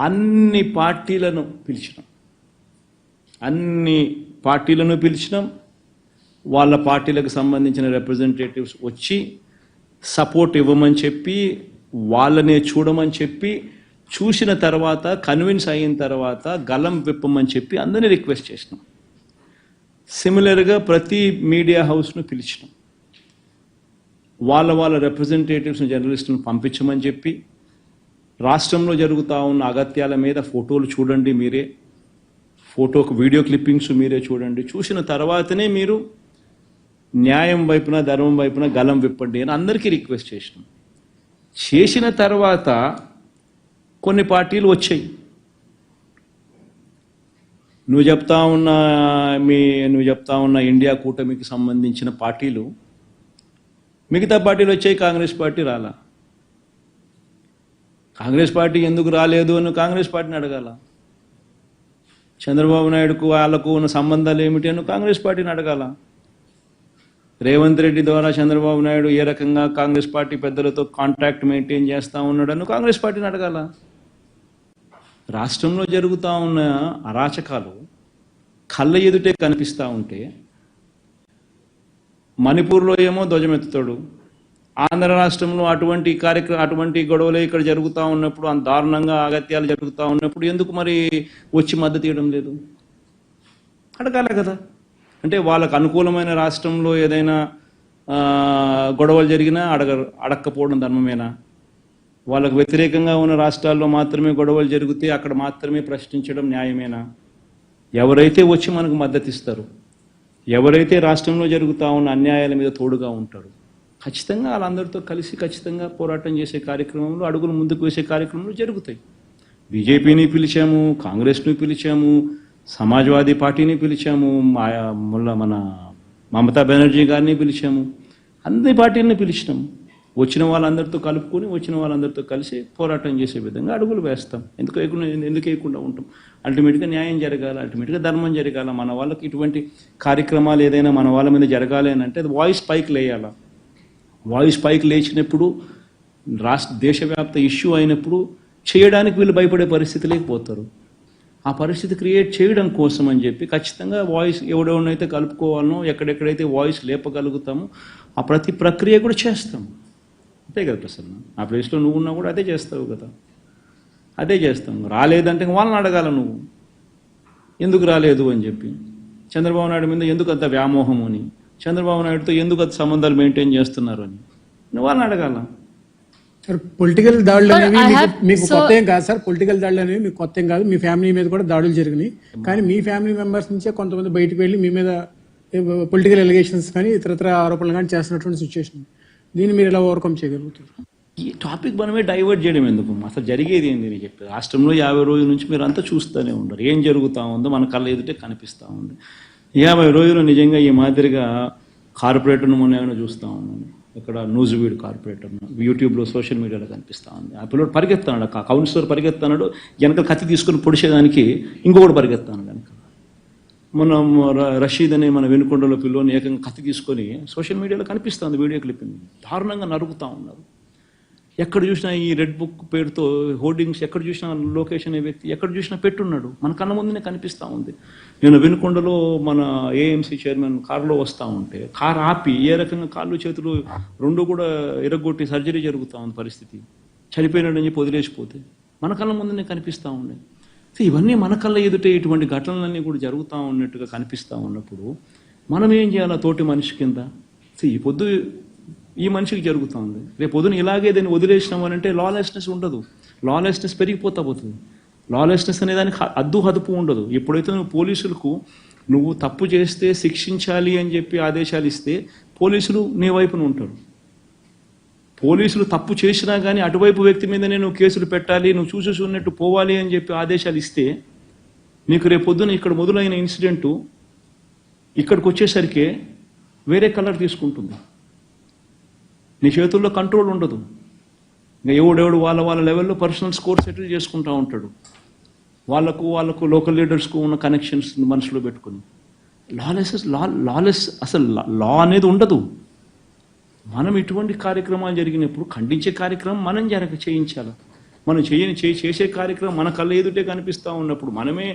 అన్ని పార్టీలను పిలిచినాం. అన్ని పార్టీలను పిలిచినాం. వాళ్ళ పార్టీలకు సంబంధించిన రిప్రజెంటేటివ్స్ వచ్చి సపోర్ట్ ఇవ్వమని చెప్పి వాళ్ళనే చూడమని చెప్పి చూసిన తర్వాత కన్విన్స్ అయిన తర్వాత గలం విప్పమని చెప్పి అందరినీ రిక్వెస్ట్ చేసినాం. సిమిలర్గా ప్రతి మీడియా హౌస్ను పిలిచినాం. వాళ్ళ వాళ్ళ రిప్రజెంటేటివ్స్ని జర్నలిస్టులను పంపించమని చెప్పి రాష్ట్రంలో జరుగుతూ ఉన్న అగత్యాల మీద ఫోటోలు చూడండి మీరే. ఫోటోకు వీడియో క్లిప్పింగ్స్ మీరే చూడండి. చూసిన తర్వాతనే మీరు న్యాయం వైపున ధర్మం వైపున గలం విప్పండి అని అందరికీ రిక్వెస్ట్ చేసినాం. చేసిన తర్వాత కొన్ని పార్టీలు వచ్చాయి. నువ్వు చెప్తా ఉన్న మీ నువ్వు చెప్తా ఉన్న ఇండియా కూటమికి సంబంధించిన పార్టీలు మిగతా పార్టీలు వచ్చాయి కాంగ్రెస్ పార్టీ రాలా. కాంగ్రెస్ పార్టీ ఎందుకు రాలేదు అని కాంగ్రెస్ పార్టీని అడగాల. చంద్రబాబు నాయుడుకు వాళ్ళకు ఉన్న సంబంధాలు ఏమిటి అని కాంగ్రెస్ పార్టీని అడగాల. రేవంత్ రెడ్డి ద్వారా చంద్రబాబు నాయుడు ఏ రకంగా కాంగ్రెస్ పార్టీ పెద్దలతో కాంటాక్ట్ మెయింటైన్ చేస్తూ ఉన్నాడని కాంగ్రెస్ పార్టీని అడగాల. రాష్ట్రంలో జరుగుతూ ఉన్న అరాచకాలు కళ్ళ ఎదుటే కనిపిస్తూ ఉంటే మణిపూర్లో ఏమో ధ్వజమెత్తుతాడు. ఆంధ్ర రాష్ట్రంలో అటువంటి కార్యక్రమం అటువంటి గొడవలు ఇక్కడ జరుగుతూ ఉన్నప్పుడు అంత దారుణంగా అగత్యాలు జరుగుతూ ఉన్నప్పుడు ఎందుకు మరి వచ్చి మద్దతు ఇవ్వడం లేదు? అడగాలి కదా. అంటే వాళ్ళకు అనుకూలమైన రాష్ట్రంలో ఏదైనా గొడవలు జరిగినా అడగ అడక్కపోవడం ధర్మమేనా? వాళ్ళకు వ్యతిరేకంగా ఉన్న రాష్ట్రాల్లో మాత్రమే గొడవలు జరిగితే అక్కడ మాత్రమే ప్రశ్నించడం న్యాయమేనా? ఎవరైతే వచ్చి మనకు మద్దతు ఇస్తారు ఎవరైతే రాష్ట్రంలో జరుగుతూ ఉన్న అన్యాయాల మీద తోడుగా ఉంటారు ఖచ్చితంగా వాళ్ళందరితో కలిసి ఖచ్చితంగా పోరాటం చేసే కార్యక్రమంలో అడుగులు ముందుకు వేసే కార్యక్రమంలో జరుగుతాయి. బీజేపీని పిలిచాము కాంగ్రెస్ని పిలిచాము సమాజ్వాదీ పార్టీని పిలిచాము మా మన మమతా బెనర్జీ గారిని పిలిచాము. అన్ని పార్టీలని పిలిచినాము వచ్చిన వాళ్ళందరితో కలుపుకొని వచ్చిన వాళ్ళందరితో కలిసి పోరాటం చేసే విధంగా అడుగులు వేస్తాం. ఎందుకు వేయకుండా ఎందుకు వేయకుండా ఉంటాం? అల్టిమేట్గా న్యాయం జరగాలి అల్టిమేట్గా ధర్మం జరగాల. మన వాళ్ళకి ఇటువంటి కార్యక్రమాలు ఏదైనా మన వాళ్ళ మీద జరగాలి అని అంటే అది వాయిస్ పైకి లేయాలా. వాయిస్ పైకి లేచినప్పుడు రాష్ట్ర దేశవ్యాప్త ఇష్యూ అయినప్పుడు చేయడానికి వీళ్ళు భయపడే పరిస్థితి లేకపోతారు ఆ పరిస్థితి క్రియేట్ చేయడం కోసం అని చెప్పి ఖచ్చితంగా వాయిస్ ఎవడెవడనైతే కలుపుకోవాలనో ఎక్కడెక్కడైతే వాయిస్ లేపగలుగుతామో ఆ ప్రతి ప్రక్రియ కూడా చేస్తాం. అంతే కదా ప్రసన్న? ఆ ప్లేస్లో నువ్వు ఉన్నా కూడా అదే చేస్తావు కదా. అదే చేస్తాం. రాలేదంటే వాళ్ళని అడగాల నువ్వు. ఎందుకు రాలేదు అని చెప్పి. చంద్రబాబు నాయుడు మీద ఎందుకు అంత వ్యామోహం అని. చంద్రబాబు నాయుడుతో ఎందుకు అంత సంబంధాలు మెయింటైన్ చేస్తున్నారు అని? నువ్వు వాళ్ళని అడగాల. సార్ పొలిటికల్ దాడులు అనేవి మీకు- కొత్త ఏం కాదు సార్. పొలిటికల్ దాడులు అనేవి మీకు కొత్త ఏం కాదు. మీ ఫ్యామిలీ మీద కూడా దాడులు జరిగినాయి. కానీ మీ ఫ్యామిలీ మెంబర్స్ నుంచే కొంతమంది బయటకు వెళ్ళి మీ మీద పొలిటికల్ ఎలిగేషన్స్ కానీ ఇతరత్ర ఆరోపణలు కానీ చేస్తున్నటువంటి సిచ్యువేషన్ దీన్ని మీరు ఎలా ఓవర్కమ్ చేయగలుగుతారు? ఈ టాపిక్ మనమే డైవర్ట్ చేయడం ఎందుకు? అసలు జరిగేది ఏంది నేను చెప్పి రాష్ట్రంలో యాభై రోజుల నుంచి మీరు అంతా చూస్తూనే ఉండరు ఏం జరుగుతూ ఉందో మన కళ్ళ ఎదుటే కనిపిస్తూ ఉంది. యాభై రోజులు నిజంగా ఈ మాదిరిగా కార్పొరేటర్ను మొన్న ఏమైనా చూస్తూ ఉన్నాను. ఇక్కడ న్యూస్ వీడ్ కార్పొరేటర్ యూట్యూబ్లో సోషల్ మీడియాలో కనిపిస్తూ ఉంది. ఆ పిల్లడు పరిగెత్తాడు ఆ కౌన్సిలర్ పరిగెత్తాడు వెనక కత్తి తీసుకొని పొడిచేదానికి ఇంకొకటి పరిగెత్తాడు కనుక మన రషీద్ అనే మన వెనుకొండలో పిల్లోని ఏకంగా కత్తి తీసుకొని సోషల్ మీడియాలో కనిపిస్తుంది వీడియో క్లిప్ దారుణంగా నరుకుతూ ఉన్నారు. ఎక్కడ చూసినా ఈ రెడ్ బుక్ పేరుతో హోర్డింగ్స్ ఎక్కడ చూసినా లోకేష్ అనే వ్యక్తి ఎక్కడ చూసినా పెట్టున్నాడు. మన కన్న ముందునే కనిపిస్తూ ఉంది. నేను వెనుకొండలో మన ఏఎంసీ చైర్మన్ కారులో వస్తూ ఉంటే కారు ఆపి ఏ రకంగా కాళ్ళు చేతులు రెండు కూడా ఇరగొట్టి సర్జరీ జరుగుతూ ఉంది పరిస్థితి. చనిపోయినాడని చెప్పి వదిలేసిపోతే మన కళ్ళ ముందునే కనిపిస్తూ ఉన్నాయి సో ఇవన్నీ మన కళ్ళ ఎదుటే ఇటువంటి ఘటనలన్నీ కూడా జరుగుతూ ఉన్నట్టుగా కనిపిస్తూ ఉన్నప్పుడు మనం ఏం చేయాలి తోటి మనిషి కింద? సో ఈ పొద్దు ఈ మనిషికి జరుగుతూ ఉంది రేపు పొద్దున ఇలాగే దాన్ని వదిలేసినాం అని అంటే లాలెస్నెస్ ఉండదు. లాలెస్నెస్ పెరిగిపోతా పోతుంది. లాలెస్నెస్ అనే దానికి అద్దు హదుపు ఉండదు. ఎప్పుడైతే నువ్వు పోలీసులకు నువ్వు తప్పు చేస్తే శిక్షించాలి అని చెప్పి ఆదేశాలు ఇస్తే పోలీసులు నీ వైపున ఉంటారు. పోలీసులు తప్పు చేసినా కానీ అటువైపు వ్యక్తి మీదనే నువ్వు కేసులు పెట్టాలి నువ్వు చూసేసి ఉన్నట్టు పోవాలి అని చెప్పి ఆదేశాలు ఇస్తే నీకు రేపొద్దున ఇక్కడ మొదలైన ఇన్సిడెంటు ఇక్కడికి వచ్చేసరికి వేరే కలర్ తీసుకుంటుంది. నీ చేతుల్లో కంట్రోల్ ఉండదు. ఇంకా ఎవడెవడు వాళ్ళ వాళ్ళ లెవెల్లో పర్సనల్ స్కోర్ సెటిల్ చేసుకుంటూ ఉంటాడు. వాళ్ళకు వాళ్ళకు లోకల్ లీడర్స్కు ఉన్న కనెక్షన్స్ మనసులో పెట్టుకుని లాలెస్ లా లాలెస్ అసలు లా అనేది ఉండదు. మనం ఇటువంటి కార్యక్రమాలు జరిగినప్పుడు ఖండించే కార్యక్రమం మనం జరగ చేయించాలి. మనం చేయని చేసే కార్యక్రమం మన కళ్ళ ఎదుటే కనిపిస్తూ ఉన్నప్పుడు మనమే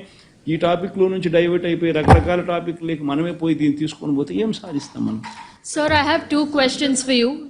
ఈ టాపిక్లో నుంచి డైవర్ట్ అయిపోయి రకరకాల టాపిక్లకి మనమే పోయి దీన్ని తీసుకొని పోతే ఏం సాధిస్తాం మనం? Sir, I have two questions for you.